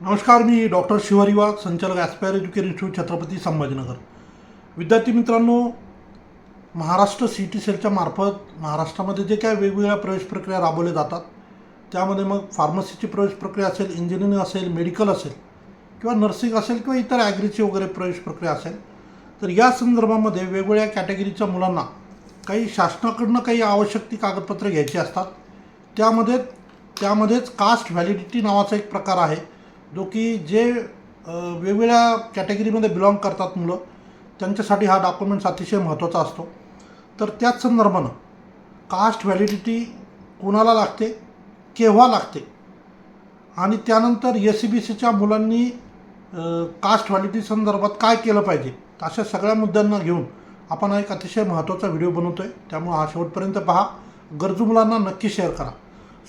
नमस्कार मी डॉक्टर शिवारी वाघ संचालक aspire education institute Chhatrapati Sambhajinagar. विद्यार्थी मित्रांनो महाराष्ट्र सी टी सेलच्या मार्फत महाराष्ट्रामध्ये जे काय वेगवेगळ्या प्रवेश प्रक्रिया राबवल्या जातात त्यामध्ये मग फार्मसीची प्रवेश प्रक्रिया असेल इंजिनिअरिंग असेल मेडिकल असेल किंवा नर्सिंग असेल किंवा इतर ॲग्रीची वगैरे प्रवेश प्रक्रिया असेल तर या संदर्भामध्ये वेगवेगळ्या कॅटेगरीच्या मुलांना काही शासनाकडनं काही आवश्यक ती कागदपत्रं घ्यायची असतात. त्यामध्ये त्यामध्येच कास्ट व्हॅलिडिटी नावाचा एक प्रकार आहे. जो की जे वेगवेगळ्या कॅटेगरीमध्ये बिलॉंग करतात मुलं त्यांच्यासाठी हा डॉक्युमेंट्स अतिशय महत्त्वाचा असतो. तर त्याच संदर्भानं कास्ट व्हॅलिडिटी कोणाला लागते? केव्हा लागते? आणि त्यानंतर एस सी बी सीच्या मुलांनी कास्ट व्हॅलिडिटी संदर्भात काय केलं पाहिजे? अशा सगळ्या मुद्द्यांना घेऊन आपण हा एक अतिशय महत्त्वाचा व्हिडिओ बनवतो आहे त्यामुळे हा शेवटपर्यंत पहा. गरजू मुलांना नक्की शेअर करा.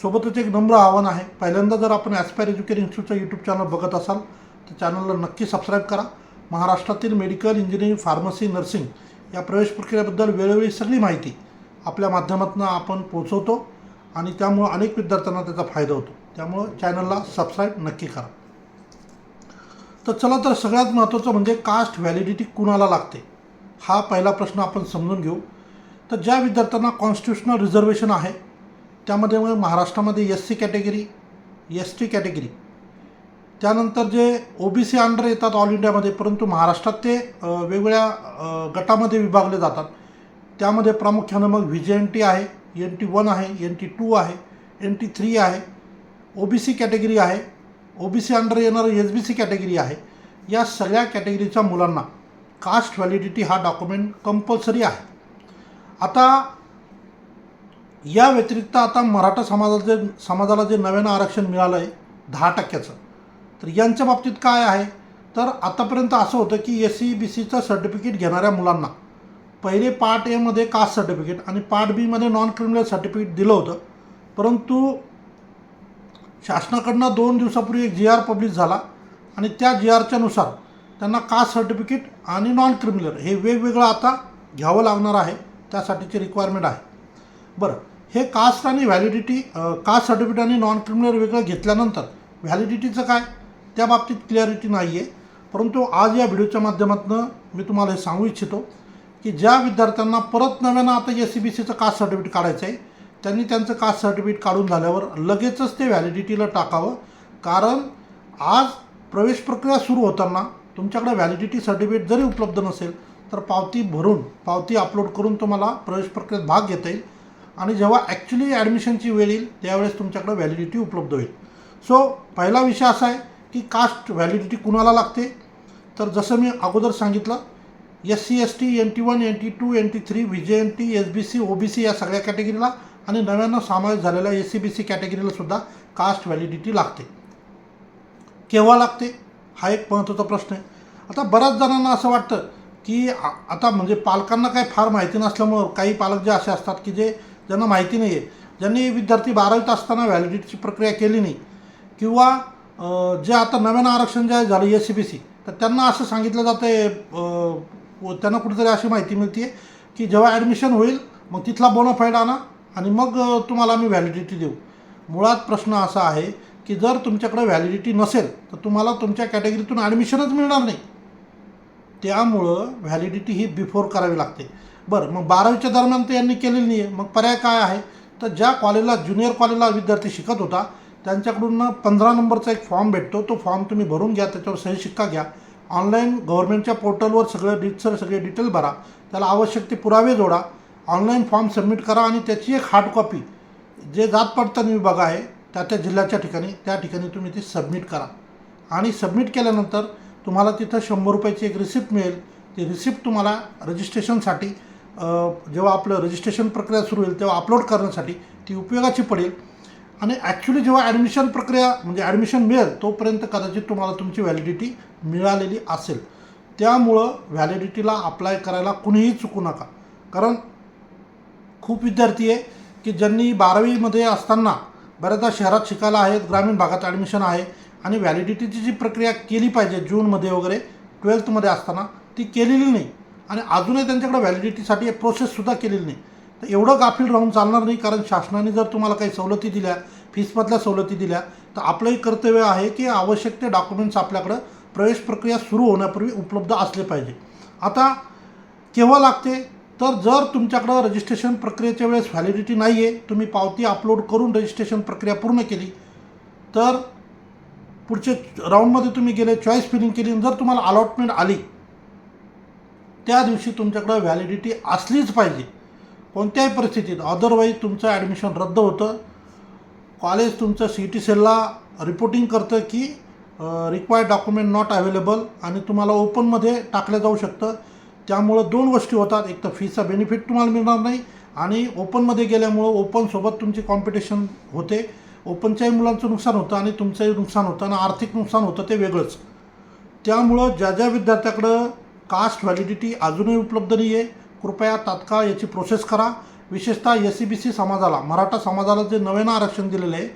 सोबतच एक नम्र आव्हान आहे. पहिल्यांदा जर आपण ॲस्पायर एज्युकेशन इन्स्टिट्यूटचं यूट्यूब चॅनल बघत असाल तर चॅनलला नक्की सबस्क्राईब करा. महाराष्ट्रातील मेडिकल इंजिनिअरिंग फार्मसी नर्सिंग या प्रवेश प्रक्रियेबद्दल वेळोवेळी सगळी माहिती आपल्या माध्यमातून आपण पोहोचवतो आणि त्यामुळं अनेक विद्यार्थ्यांना त्याचा फायदा होतो. त्यामुळं चॅनलला सबस्क्राईब नक्की करा. तर चला तर सगळ्यात महत्त्वाचं म्हणजे कास्ट व्हॅलिडिटी कुणाला लागते? हा पहिला प्रश्न आपण समजून घेऊ. तर ज्या विद्यार्थ्यांना कॉन्स्टिट्युशनल रिझर्वेशन आहे त्यामध्ये मग महाराष्ट्रामध्ये S C category S T category त्यानंतर जे ओ बी सी अंडर येतात ऑल इंडियामध्ये परंतु महाराष्ट्रात ते वेगवेगळ्या गटामध्ये विभागले जातात. त्यामध्ये प्रामुख्यानं मग व्ही जे एन टी आहे एन टी वन आहे एन टी टू आहे एन टी थ्री आहे ओ बी सी कॅटेगरी आहे ओ बी सी अंडर येणारं एस बी सी कॅटेगरी आहे. या सगळ्या कॅटेगरीच्या मुलांना कास्ट व्हॅलिडिटी हा डॉक्युमेंट कंपल्सरी आहे. आता या व्यतिरिक्त आता मराठा समाजाचे समाजाला जे नव्यानं आरक्षण मिळालं आहे दहा टक्क्याचं तर यांच्या बाबतीत काय आहे? तर आतापर्यंत असं होतं की एस सी बी सीचं सर्टिफिकेट घेणाऱ्या मुलांना पहिले पार्ट एमध्ये कास्ट सर्टिफिकेट आणि पार्ट बीमध्ये नॉन क्रिमिनल सर्टिफिकेट दिलं होतं. परंतु शासनाकडनं दोन दिवसापूर्वी एक जी आर पब्लिश झाला आणि त्या जी आरच्यानुसार त्यांना कास्ट सर्टिफिकेट आणि नॉन क्रिमिनल हे वेगवेगळं आता घ्यावं लागणार आहे त्यासाठीची रिक्वायरमेंट आहे. बरं हे कास्ट आणि व्हॅलिडिटी कास्ट सर्टिफिकेट आणि नॉन क्रिमिनल वेगळं घेतल्यानंतर व्हॅलिडिटीचं काय? त्या बाबतीत क्लिअरिटी नाही आहे परंतु आज या व्हिडिओच्या माध्यमातून मी तुम्हाला हे सांगू इच्छितो की ज्या विद्यार्थ्यांना परत नव्यानं आता एस सी बी सीचं कास्ट सर्टिफिकेट काढायचं आहे त्यांनी त्यांचं कास्ट सर्टिफिकेट काढून झाल्यावर लगेचच ते व्हॅलिडिटीला टाकावं. कारण आज प्रवेश प्रक्रिया सुरू होताना तुमच्याकडे व्हॅलिडिटी सर्टिफिकेट जरी उपलब्ध नसेल तर पावती भरून पावती अपलोड करून तुम्हाला प्रवेश प्रक्रियेत भाग घेता येईल. आणि जेव्हा ॲक्च्युली ॲडमिशनची वेळ येईल त्यावेळेस तुमच्याकडे व्हॅलिडिटी उपलब्ध होईल. सो पहिला विषय असा आहे की कास्ट व्हॅलिडिटी कुणाला लागते? तर जसं मी अगोदर सांगितलं S C S T N T one N T two N T three V J N T S B C O B C या सगळ्या कॅटेगरीला आणि नव्यानं समावेश झालेल्या एस सी बी सी कॅटेगरीला सुद्धा कास्ट व्हॅलिडिटी लागते. केव्हा लागते? हा एक महत्त्वाचा प्रश्न आहे. आता बऱ्याच जणांना असं वाटतं की आता म्हणजे पालकांना काही फार माहिती नसल्यामुळं काही पालक जे असे असतात की जे ज्यांना माहिती नाही आहे ज्यांनी विद्यार्थी बारावीत असताना व्हॅलिडिटीची प्रक्रिया केली नाही किंवा जे आता नव्यानं आरक्षण जे आहे झालं एस सी बी सी तर त्यांना असं सांगितलं जातं आहे त्यांना कुठेतरी अशी माहिती मिळते आहे की जेव्हा ॲडमिशन होईल मग तिथला बोनोफाईड आणा आणि मग तुम्हाला आम्ही व्हॅलिडिटी देऊ. मुळात प्रश्न असा आहे की जर तुमच्याकडे व्हॅलिडिटी नसेल तर तुम्हाला तुमच्या कॅटेगरीतून ॲडमिशनच मिळणार नाही. त्यामुळं व्हॅलिडिटी ही बिफोर करावी लागते. बरं मग बारावीच्या दरम्यान तर यांनी केलेली नाही आहे मग पर्याय काय आहे? तर ज्या कॉलेजला ज्युनियर कॉलेजला विद्यार्थी शिकत होता त्यांच्याकडून पंधरा नंबरचा एक फॉर्म भेटतो. तो फॉर्म तुम्ही भरून घ्या त्याच्यावर सही शिक्का घ्या. ऑनलाईन गव्हर्नमेंटच्या पोर्टलवर सगळं डिटसर सगळे डिटेल भरा. त्याला आवश्यक ते पुरावे जोडा. ऑनलाईन फॉर्म सबमिट करा आणि त्याची एक हार्ड कॉपी जे जात पडताना विभाग आहे त्या त्या जिल्ह्याच्या ठिकाणी त्या ठिकाणी तुम्ही ती सबमिट करा. आणि सबमिट केल्यानंतर तुम्हाला तिथं शंभर रुपयाची एक रिसिप्ट मिळेल. ती रिसिप्ट तुम्हाला रजिस्ट्रेशनसाठी जेव्हा आपलं रजिस्ट्रेशन प्रक्रिया सुरू होईल तेव्हा अपलोड करण्यासाठी ती उपयोगाची पडेल. आणि ॲक्च्युली जेव्हा ॲडमिशन प्रक्रिया म्हणजे ॲडमिशन मिळेल तोपर्यंत कदाचित तुम्हाला तुमची व्हॅलिडिटी मिळालेली असेल. त्यामुळं व्हॅलिडिटीला अप्लाय करायला कुणीही चुकू नका. कारण खूप विद्यार्थी आहे की ज्यांनी बारावीमध्ये असताना बऱ्याचदा शहरात शिकायला आहेत ग्रामीण भागात ॲडमिशन आहे आणि व्हॅलिडिटीची जी प्रक्रिया केली पाहिजे जूनमध्ये वगैरे ट्वेल्थमध्ये असताना ती केलेली नाही. आणि अजूनही त्यांच्याकडे व्हॅलिडिटीसाठी एक प्रोसेससुद्धा केलेली नाही. तर एवढं गाफील राहून चालणार नाही कारण शासनाने जर तुम्हाला काही सवलती दिल्या फीसमधल्या सवलती दिल्या तर आपलंही कर्तव्य आहे की आवश्यक ते डॉक्युमेंट्स आपल्याकडं प्रवेश प्रक्रिया सुरू होण्यापूर्वी उपलब्ध असले पाहिजे. आता केव्हा लागते? तर जर तुमच्याकडं रजिस्ट्रेशन प्रक्रियेच्या वेळेस व्हॅलिडिटी नाही आहे तुम्ही पावती अपलोड करून रजिस्ट्रेशन प्रक्रिया पूर्ण केली तर पुढचे राऊंडमध्ये तुम्ही गेले चॉईस फिलिंग केली जर तुम्हाला अलॉटमेंट आली त्या दिवशी तुमच्याकडं व्हॅलिडिटी असलीच पाहिजे. कोणत्याही परिस्थितीत. अदरवाईज तुमचं ॲडमिशन रद्द होतं. कॉलेज तुमचं सी टी सेलला रिपोर्टिंग करतं की रिक्वायर्ड डॉक्युमेंट नॉट अवेलेबल आणि तुम्हाला ओपनमध्ये टाकलं जाऊ शकतं. त्यामुळं दोन गोष्टी होतात. एक तर फीचा बेनिफिट तुम्हाला मिळणार नाही आणि ओपनमध्ये गेल्यामुळं ओपनसोबत तुमची कॉम्पिटिशन होते. ओपनच्याही मुलांचं नुकसान होतं आणि तुमचंही नुकसान होतं आणि आर्थिक नुकसान होतं ते वेगळंच. त्यामुळं ज्या ज्या विद्यार्थ्याकडं कास्ट व्हॅलिडिटी अजूनही उपलब्ध नाही आहे कृपया तात्काळ याची प्रोसेस करा. विशेषतः एस सी बी सी समाजाला मराठा समाजाला जे नव्यानं आरक्षण दिलेलं आहे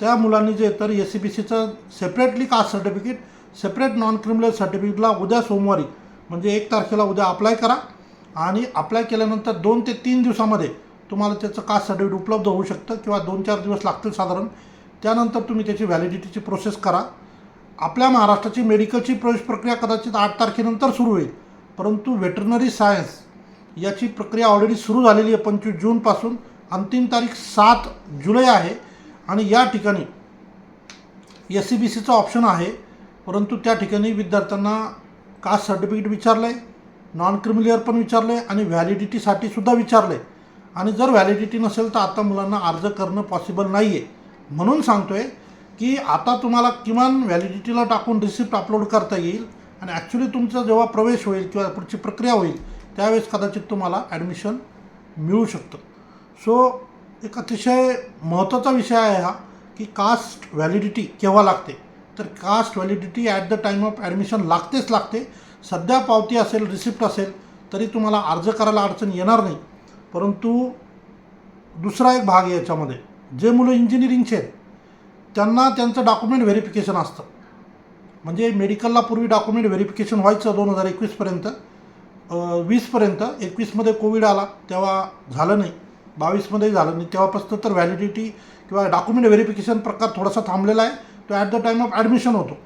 त्या मुलांनी जे तर एस सी बी सीचं separately caste certificate separate non criminal सर्टिफिकेटला उद्या सोमवारी म्हणजे एक तारखेला उद्या अप्लाय करा. आणि अप्लाय केल्यानंतर दोन ते तीन दिवसामध्ये तुम्हाला त्याचं कास्ट सर्टिफिकेट उपलब्ध होऊ शकतं किंवा दोन चार दिवस लागतील साधारण. त्यानंतर तुम्ही त्याची व्हॅलिडिटीची प्रोसेस करा. आपल्या महाराष्ट्राची मेडिकलची प्रवेश प्रक्रिया कदाचित आठ तारखेनंतर सुरू होईल. परंतु व्हेटरनरी सायन्स याची प्रक्रिया ऑलरेडी सुरू झालेली आहे पंचवीस जूनपासून. अंतिम तारीख सात जुलै आहे. आणि या ठिकाणी एस सी बी सीचं ऑप्शन आहे. परंतु त्या ठिकाणी विद्यार्थ्यांना कास्ट सर्टिफिकेट विचारलं आहे नॉन क्रिमिलियर पण विचारलं आहे आणि व्हॅलिडिटीसाठी सुद्धा विचारलं आहे आणि जर व्हॅलिडिटी नसेल तर आता मुलांना अर्ज करणं पॉसिबल नाही आहे म्हणून सांगतो आहे की आता तुम्हाला किमान व्हॅलिडिटीला टाकून रिसिप्ट अपलोड करता येईल आणि ॲक्च्युली तुमचा जेव्हा प्रवेश होईल किंवा पुढची प्रक्रिया होईल त्यावेळेस कदाचित तुम्हाला ॲडमिशन मिळू शकतं. सो एक अतिशय महत्त्वाचा विषय आहे हा की कास्ट व्हॅलिडिटी केव्हा लागते? तर caste validity at the time of admission लागतेच लागते. सध्या पावती असेल रिसिप्ट असेल तरी तुम्हाला अर्ज करायला अडचण येणार नाही. परंतु दुसरा एक भाग आहे याच्यामध्ये. जे मुलं इंजिनिअरिंगचे आहेत त्यांना त्यांचं डॉक्युमेंट व्हेरिफिकेशन असतं. म्हणजे मेडिकलला पूर्वी डॉक्युमेंट व्हेरिफिकेशन व्हायचं दोन हजार एकवीसपर्यंत वीसपर्यंत एकवीसमध्ये कोविड आला तेव्हा झालं नाही. बावीसमध्ये झालं नाही. तेव्हापासून तर व्हॅलिडिटी किंवा डॉक्युमेंट व्हेरिफिकेशन प्रकार थोडासा थांबलेला आहे. तो at the time of admission होतो.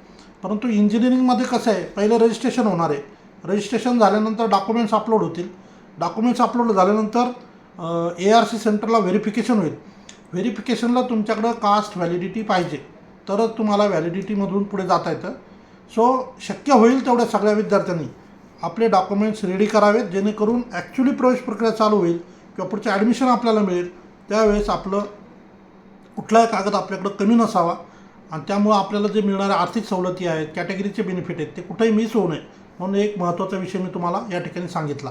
परंतु इंजिनिअरिंगमध्ये कसं आहे पहिलं रजिस्ट्रेशन होणार आहे. रजिस्ट्रेशन झाल्यानंतर डॉक्युमेंट्स अपलोड होतील. डॉक्युमेंट्स अपलोड झाल्यानंतर ए आर सी सेंटरला व्हेरिफिकेशन होईल. व्हेरिफिकेशनला तुमच्याकडं कास्ट व्हॅलिडिटी पाहिजे. तरच तुम्हाला व्हॅलिडिटीमधून पुढे जाता येतं. सो शक्य होईल तेवढ्या सगळ्या विद्यार्थ्यांनी आपले डॉक्युमेंट्स रेडी करावेत जेणेकरून ॲक्च्युली प्रवेश प्रक्रिया चालू होईल किंवा पुढचं ॲडमिशन आपल्याला मिळेल. त्यावेळेस आपलं कुठलाही कागद आपल्याकडं कमी नसावा. आणि त्यामुळं आपल्याला जे मिळणाऱ्या आर्थिक सवलती आहेत कॅटेगरीचे बेनिफिट आहेत ते कुठेही मिस होऊ नये. म्हणून एक महत्त्वाचा विषय मी तुम्हाला या ठिकाणी सांगितला.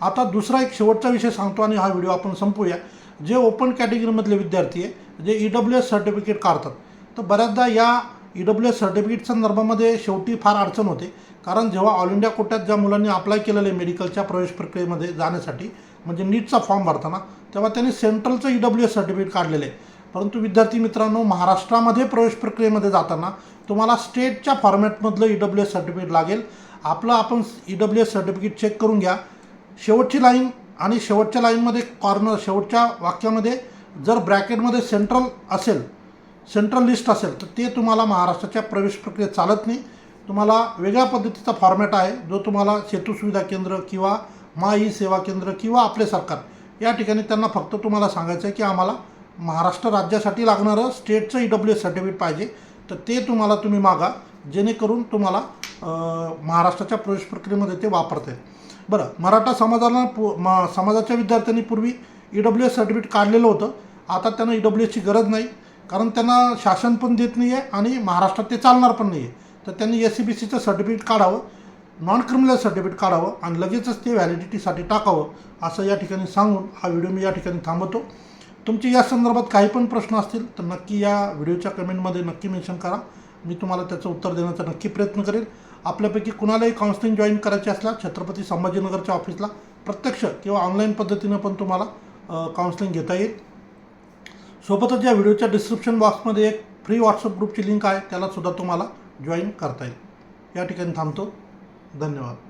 आता दुसरा एक शेवटचा विषय सांगतो आणि हा व्हिडिओ आपण संपूया. जे ओपन कॅटेगरीमधले विद्यार्थी आहे जे ई डब्ल्यू एस सर्टिफिकेट काढतात तर बऱ्याचदा या ई डब्ल्यू एस सर्टिफिकेट संदर्भामध्ये शेवटी फार अडचण होते. कारण जेव्हा ऑल इंडिया कोट्यात ज्या मुलांनी अप्लाय केलेलं आहे मेडिकलच्या प्रवेश प्रक्रियेमध्ये जाण्यासाठी म्हणजे नीटचा फॉर्म भरताना तेव्हा त्यांनी सेंट्रलचं ई डब्ल्यू एस सर्टिफिकेट काढलेलं आहे. परंतु विद्यार्थी मित्रांनो महाराष्ट्रामध्ये प्रवेश प्रक्रियेमध्ये जाताना तुम्हाला स्टेटच्या फॉर्मॅटमधलं ई डब्ल्यू एस सर्टिफिकेट लागेल. आपलं आपण E W S certificate check करून घ्या. शेवटची लाईन आणि शेवटच्या लाईनमध्ये कॉर्नर शेवटच्या वाक्यामध्ये जर ब्रॅकेटमध्ये सेंट्रल असेल सेंट्रल लिस्ट असेल तर ते तुम्हाला महाराष्ट्राच्या प्रवेश प्रक्रियेत चालत नाही. तुम्हाला वेगळ्या पद्धतीचा फॉर्मॅट आहे जो तुम्हाला सेतू सुविधा केंद्र किंवा मा ई सेवा केंद्र किंवा आपले सरकार या ठिकाणी त्यांना फक्त तुम्हाला सांगायचं आहे की आम्हाला महाराष्ट्र राज्यासाठी लागणारं स्टेटचं ई डब्ल्यू एस सर्टिफिकेट पाहिजे. तर ते तुम्हाला तुम्ही मागा जेणेकरून तुम्हाला महाराष्ट्राच्या प्रवेश प्रक्रियेमध्ये ते वापरता येईल. बरं मराठा समाजाला पु म समाजाच्या विद्यार्थ्यांनी पूर्वी ई डब्ल्यू एस सर्टिफिकेट काढलेलं होतं. आता त्यांना ई डब्ल्यू एसची गरज नाही. कारण त्यांना शासन पण देत नाही आहे आणि महाराष्ट्रात ते चालणार पण नाही आहे तर त्यांनी एस सी बी सीचं सर्टिफिकेट काढावं नॉन क्रिमिनल सर्टिफिकेट काढावं आणि लगेचच ते व्हॅलिडिटीसाठी टाकावं असं या ठिकाणी सांगून हा व्हिडिओ मी या ठिकाणी थांबवतो. तुमचे या संदर्भात काही पण प्रश्न असतील तर नक्की या व्हिडिओच्या कमेंटमध्ये नक्की मेन्शन करा. मी तुम्हाला त्याचं उत्तर देण्याचा नक्की प्रयत्न करेल. आपल्यापैकी कुणालाही काउन्सिलिंग जॉईन करायचे असल्यास छत्रपती संभाजीनगरच्या ऑफिसला प्रत्यक्ष किंवा ऑनलाईन पद्धतीनं पण तुम्हाला काउन्सिलिंग घेता येईल. सोबतच या व्हिडिओच्या डिस्क्रिप्शन बॉक्समध्ये एक फ्री व्हॉट्सअप ग्रुपची लिंक आहे त्याला सुद्धा तुम्हाला जॉईन करता येईल. या ठिकाणी थांबतो. धन्यवाद.